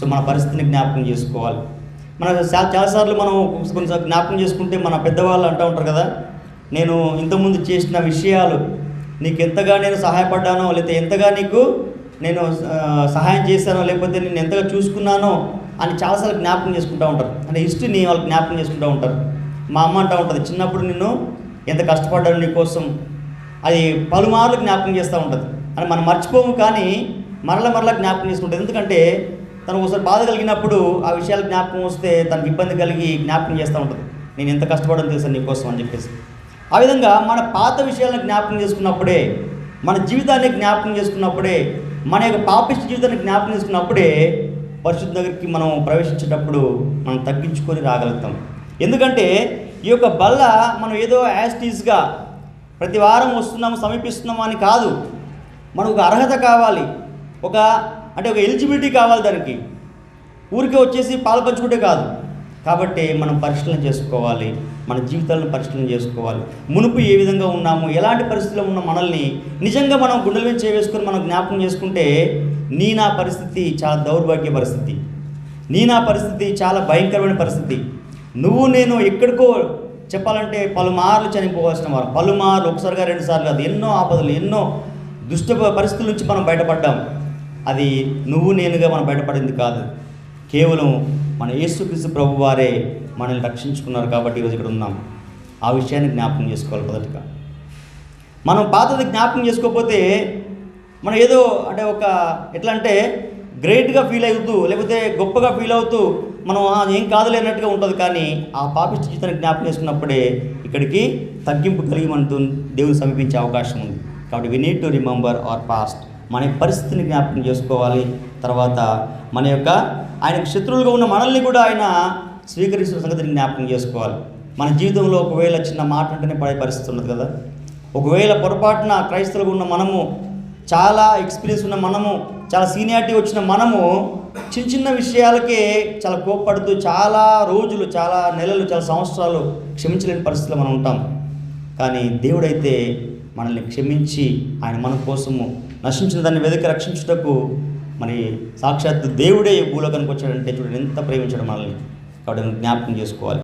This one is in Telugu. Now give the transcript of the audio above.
సో మన పరిస్థితిని జ్ఞాపకం చేసుకోవాలి. మన చాలాసార్లు మనం కొన్నిసార్లు జ్ఞాపకం చేసుకుంటే మన పెద్దవాళ్ళు అంటూ ఉంటారు కదా నేను ఇంతకుముందు చేసిన విషయాలు నీకు ఎంతగా నేను సహాయపడ్డానో లేకపోతే ఎంతగా నీకు నేను సహాయం చేశానో లేకపోతే నేను ఎంతగా చూసుకున్నానో అని చాలాసార్లు జ్ఞాపకం చేసుకుంటూ ఉంటారు. అంటే హిస్టరీని వాళ్ళు జ్ఞాపకం చేసుకుంటూ ఉంటారు. మా అమ్మ అంటూ ఉంటుంది చిన్నప్పుడు నిన్ను ఎంత కష్టపడ్డాను నీకోసం అది పలుమార్లు జ్ఞాపకం చేస్తూ ఉంటుంది. అని మనం మర్చిపోము కానీ మరల మరలా జ్ఞాపకం చేసుకుంటుంది. ఎందుకంటే తను ఒకసారి బాధ కలిగినప్పుడు ఆ విషయాలు జ్ఞాపకం వస్తే తనకు ఇబ్బంది కలిగి జ్ఞాపకం చేస్తూ ఉంటుంది. నేను ఎంత కష్టపడడం తెలుసా నీకోసం అని చెప్పేసి. ఆ విధంగా మన పాత విషయాలను జ్ఞాపకం చేసుకున్నప్పుడే మన జీవితాన్ని జ్ఞాపకం చేసుకున్నప్పుడే మన యొక్క పాపిష్టి జీవితాన్ని జ్ఞాపకం చేసుకున్నప్పుడే పరిశుద్ధ దగ్గరికి మనం ప్రవేశించేటప్పుడు మనం తగ్గించుకొని రాగలుగుతాం. ఎందుకంటే ఈ యొక్క బల్ల మనం ఏదో యాస్టీస్గా ప్రతి వారం వస్తున్నాము సమీపిస్తున్నాము అని కాదు. మనకు ఒక అర్హత కావాలి. ఒక అంటే ఒక ఎలిజిబిలిటీ కావాలి దానికి. ఊరికే వచ్చేసి పాలు పంచుకుంటే కాదు. కాబట్టి మనం పరిశీలన చేసుకోవాలి మన జీవితాలను పరిశీలన చేసుకోవాలి. మునుపు ఏ విధంగా ఉన్నాము ఎలాంటి పరిస్థితిలో ఉన్న మనల్ని నిజంగా మనం గుండెల మీద చేవేసుకొని మనం జ్ఞాపకం చేసుకుంటే నీ నా పరిస్థితి చాలా దౌర్భాగ్య పరిస్థితి. నీ నా పరిస్థితి చాలా భయంకరమైన పరిస్థితి. నువ్వు నేను ఎక్కడికో చెప్పాలంటే పలుమార్లు చనిపోవాల్సిన వారు పలుమార్లు ఒకసారిగా రెండుసార్లు కాదు ఎన్నో ఆపదలు ఎన్నో దుష్ట పరిస్థితుల నుంచి మనం బయటపడ్డాం. అది నువ్వు నేనుగా మనం బయటపడింది కాదు. కేవలం మన యేసుక్రీస్తు ప్రభు వారే మనల్ని రక్షించుకున్నారు కాబట్టి ఈరోజు ఇక్కడ ఉన్నాం. ఆ విషయాన్ని జ్ఞాపకం చేసుకోవాలి మొదటగా. మనం పాతది జ్ఞాపకం చేసుకోకపోతే మనం ఏదో అంటే ఒక ఎట్లా అంటే గ్రేట్గా ఫీల్ అవుతూ లేకపోతే గొప్పగా ఫీల్ అవుతూ మనం ఏం కాదులేనట్టుగా ఉంటుంది కానీ ఆ పాపి జీవితాన్ని జ్ఞాపకం చేసుకున్నప్పుడే ఇక్కడికి తగ్గింపు కలిగి మనతో దేవుని సమీపించే అవకాశం ఉంది. కాబట్టి we need to remember our past మన పరిస్థితిని జ్ఞాపకం చేసుకోవాలి. తర్వాత మన యొక్క ఆయనకు శత్రువులుగా ఉన్న మనల్ని కూడా ఆయన స్వీకరిస్తున్న సంగతిని జ్ఞాపకం చేసుకోవాలి. మన జీవితంలో ఒకవేళ చిన్న మాట అంటేనే పడే పరిస్థితి ఉన్నది కదా. ఒకవేళ పొరపాటున క్రైస్తవులుగా ఉన్న మనము చాలా ఎక్స్పీరియన్స్ ఉన్న మనము చాలా సీనియారిటీ వచ్చిన మనము చిన్న చిన్న విషయాలకే చాలా కోప్పడుతూ చాలా రోజులు చాలా నెలలు చాలా సంవత్సరాలు క్షమించలేని పరిస్థితిలో మనం ఉంటాం. కానీ దేవుడైతే మనల్ని క్షమించి ఆయన మన కోసము నశించిన దాన్ని వెదకి రక్షించుటకు మరి సాక్షాత్తు దేవుడే ఈ భూలోకానికి వచ్చాడంటే చూడండి ఎంత ప్రేమించడం మనల్ని. కాబట్టి జ్ఞాపకం చేసుకోవాలి.